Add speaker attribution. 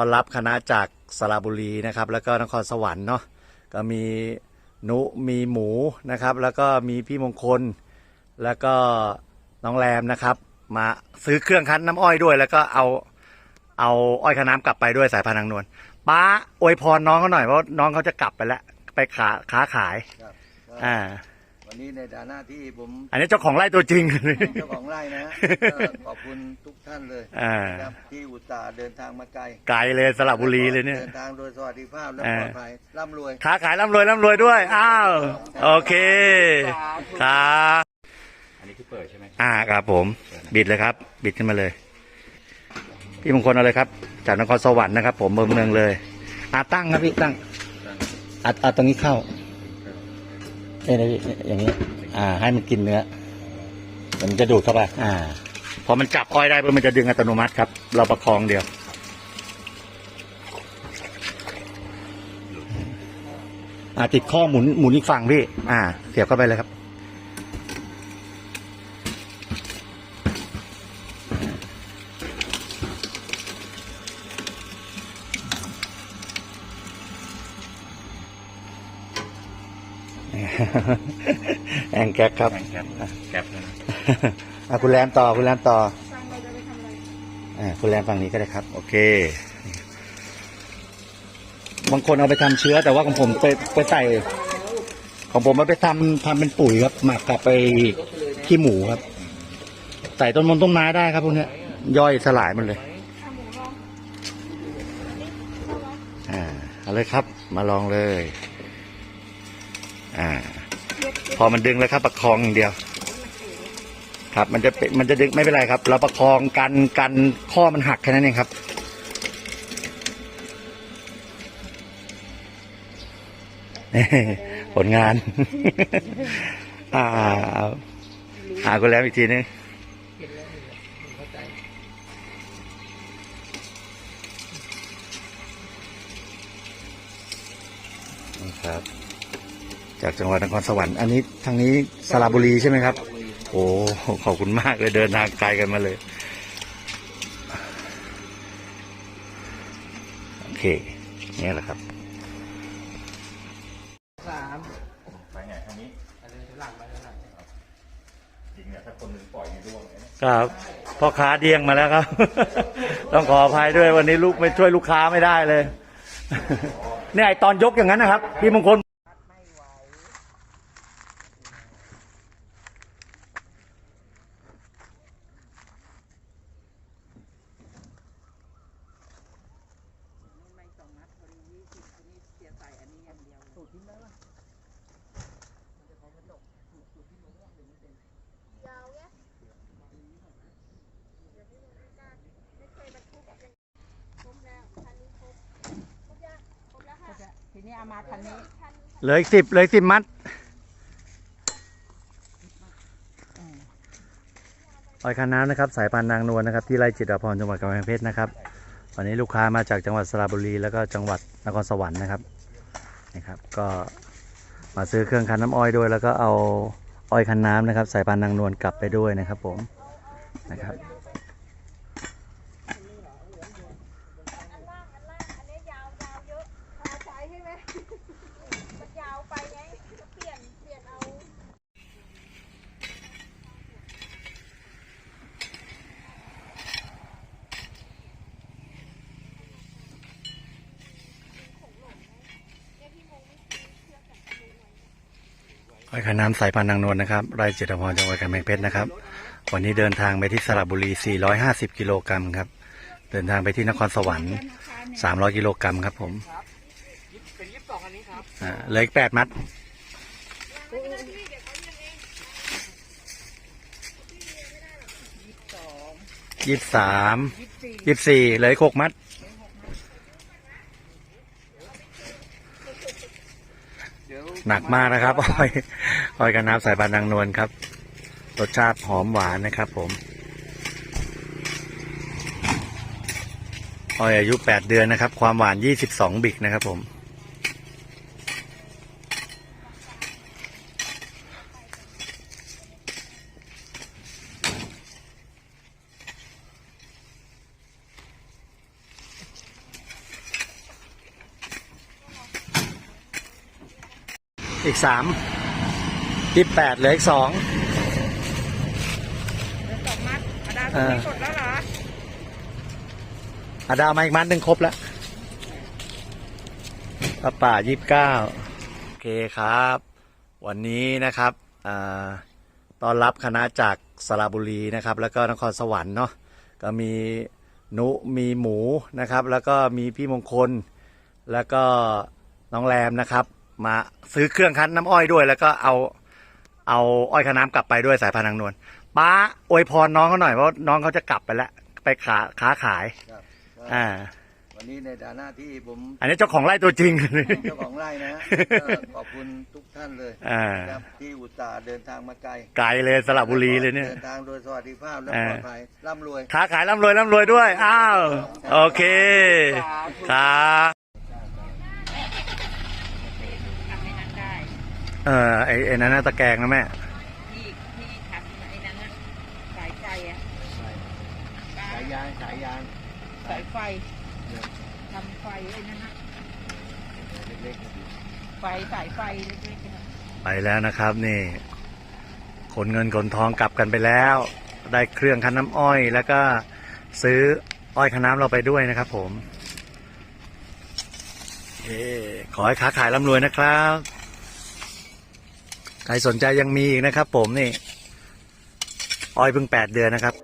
Speaker 1: ต้อนรับคณะจากสระบุรีนะครับ แล้วก็นครสวรรค์เนาะก็มีนุมีหมูนะครับ แล้วก็มีพี่มงคล แล้วก็น้องแรมนะครับ มาซื้อเครื่องคั้นน้ำอ้อยด้วย แล้วก็เอาเอาอ้อยคาน้ำกลับไปด้วยสายพันธุ์นางนวลป้าอวยพรน้องเขาหน่อยเพราะน้องเขาจะกลับไปแล้วไปขาค้าขาย
Speaker 2: ครับ
Speaker 1: อ่า
Speaker 2: วันนี้ในฐานะที่ผม
Speaker 1: อันนี้เจ้าของไร่ตัวจริง
Speaker 2: เจ้าของไร่นะฮะก็ขอบคุณทุกท่านเลย
Speaker 1: อ่า
Speaker 2: นะครับที่อุตส่าห์เดินทางมาไกล
Speaker 1: ไกลเลยสระบุรีเลยเนี่ย
Speaker 2: เดินทางโดยสวัสดิภาพและ
Speaker 1: อ่า
Speaker 2: ปลอดภัยร่ำรวย
Speaker 1: ค้าขายร่ำรวยร่ำรวยด้วย อ้าว โอเค ครับ
Speaker 3: อันนี้คือเปิดใช่ไหม
Speaker 1: อ่าครับผม บิดเลยครับ บิดขึ้นมาเลย พี่มงคลเอาเลยครับ จากนครสวรรค์นะครับ ผมเมืองเมืองเลย อ่าตั้งครับพี่ตั้งอัดอัดตรงนี้เข้า อยนะพี่อย่างนี้ อ่า ให้มันกินเนื้อมันจะดูดเข้าไปอ่า พอมันจับอ้อยได้ปุ๊บมันจะดึงอัตโนมัติครับ เราประคองเดียว อ่าติดข้อหมุนหมุนอีกฝั่งพี่ อ่า เสียบเข้าไปเลยครับ แองแก๊กครับ
Speaker 3: แก๊ปแก๊ปนะ
Speaker 1: อะคุณแรมต่อคุณแรมต่อ
Speaker 4: ฟังเราจะไปทำอะไร
Speaker 1: อ่าคุณแรมฝั่งนี้ก็ได้ครับ โอเค บางคนเอาไปทำเชื้อ แต่ว่าของผมไปไปใส่ ของผมมาไปทำทำเป็นปุ๋ยครับ หมักกับไปขี้หมูครับ ใส่ต้นมนต้นไม้ได้ครับพวกเนี้ยย่อยสลายหมันเลย
Speaker 4: ทำหมูลอง
Speaker 1: อ่าเอาเลยครับ มาลองเลย อ่า พอมันดึงแล้วครับ ประคองอย่างเดียว ครับ มันจะเป็นมันจะดึงไม่เป็นไรครับ เราประคองกันกันข้อมันหักแค่นั้นเองครับผลงาน อ่าหาคุณแล้วอีกทีนึงครับ จากจังหวัดนครสวรรค์อันนี้ทางนี้สระบุรีใช่ไหมครับ โอ้ขอบคุณมากเลยเดินทางไกลกันมาเลยโอเคเนี่ยแหละครับ
Speaker 4: สาม
Speaker 3: ไปไงทางนี้
Speaker 4: อันนี้หลังไปหลัง
Speaker 3: จริงเนี่ยถ้าคนหนึงปล่อยในร่วงเลยนะ
Speaker 1: ครับพ่อค้าเดียงมาแล้วครับ ต้องขออภัยด้วยวันนี้ลูกไม่ช่วยลูกค้าไม่ได้เลยเนี่ยไอตอนยกอย่างนั้นนะครับ พี่มงคล
Speaker 4: ไม่สองนัดพอดียี่สิบอันนี้เสียใส่อันนี้อย่างเดียวสูตรทิ้งได้ปะทีนี้เอามาคันนี้
Speaker 1: เหลืออีกสิบเหลืออีกสิบมัดอ้อยคันน้ำนะครับสายพันธุ์นางนวลนะครับที่ไร่จิตรพรจังหวัดกำแพงเพชรนะครับวันนี้ลูกค้ามาจากจังหวัดสระบุรีแล้วก็จังหวัดนครสวรรค์นะครับ นะครับ ก็มาซื้อเครื่องคันน้ำอ้อยด้วย แล้วก็เอาอ้อยคันน้ำนะครับ ใส่ปานนางนวลกลับไปด้วยนะครับผมนะครับ
Speaker 5: อันล่างอันล่างอันนี้ยาวยาวเยอะพาใช้ใช่ไหม มันยาวไปไงก็เปลี่ยนเปลี่ยนเอา
Speaker 1: อ้อยคันน้ำสายพันธ์นางนวลนะครับไร่จิตรพรจังหวัดกำแพงเพชรนะครับ วันนี้เดินทางไปที่สระบุรี 450 กิโลกรัมครับ เดินทางไปที่นครสวรรค์ 300 กิโลกรัมครับผม
Speaker 4: เป็นยี่สิบสองอันนี้ครับ
Speaker 1: อ่าเหลืออีกแปดมัดยี่สิบสามยี่สิบสี่เหลืออีกหกมัด
Speaker 2: เดี๋ยว
Speaker 1: หนักมากนะครับอ้อยอ้อยกันน้ำสายพันธุ์นางนวลครับรสชาติหอมหวานนะครับผมอ้อยอายุแปดเดือนนะครับ ความหวานยี่สิบสองบิกนะครับผม อีกสามยี่แปดเหลืออีกสอง
Speaker 4: เหลือสองมัดอาดา
Speaker 1: เอ
Speaker 4: คุณ
Speaker 1: อ
Speaker 4: ไม่กดแล้วเหรอ
Speaker 1: อาดาวมาอีกมัดหนึ่งครบแล้วปลาป่ายี่สิบเก้าโอเคครับ วันนี้นะครับอ่าต้อนรับคณะจากสระบุรีนะครับ แล้วก็นครสวรรค์เนาะก็มีนุมีหมูนะครับ แล้วก็มีพี่มงคล แล้วก็น้องแรมนะครับ มาซื้อเครื่องคั้นน้ำอ้อยด้วย แล้วก็เอาเอาอ้อยคาน้ำกลับไปด้วยสายพันธุ์นางนวลป้าอวยพรน้องเขาหน่อยเพราะน้องเขาจะกลับไปแล้วไปขาค้าขาย
Speaker 2: ครับก็
Speaker 1: อ่า
Speaker 2: วันนี้ในฐานะที่ผม
Speaker 1: อันนี้เจ้าของไร่ตัวจริง
Speaker 2: เจ้าของไร่นะฮะ ก็ขอบคุณทุกท่านเลย
Speaker 1: อ่า
Speaker 2: นะครับที่อุตส่าห์เดินทางมาไกล
Speaker 1: ไกลเลยสระบุรีเลยเนี่ย
Speaker 2: เดินทางโดยสวัสดิภาพและ
Speaker 1: อ่า
Speaker 2: ปลอดภัยร่ำรวย
Speaker 1: ค้าขายร่ำรวยร่ำรวยด้วย อ้าว โอเค ครับ
Speaker 4: ทำในนั้นได้
Speaker 1: เออไอไอ้นั้นน่ะตะแกรงนะแม่
Speaker 4: ที่ที่ทำไอ้นั้นนะสายไฟอะ
Speaker 2: สายยางสายยาง
Speaker 4: สายไฟทำไฟไอ้นั่นนะ
Speaker 2: เล็ก
Speaker 4: ไฟสายไฟเล็กๆนะ
Speaker 1: ไปแล้วนะครับนี่ขนเงินขนทองกลับกันไปแล้ว ได้เครื่องคั้นน้ำอ้อย แล้วก็ซื้ออ้อยคั้นน้ำเราไปด้วยนะครับผมโอเคขอให้ค้าขายร่ำรวยนะครับ ใครสนใจยังมีอีกนะครับผมนี่ อ้อยเพิ่งแปดเดือนนะครับ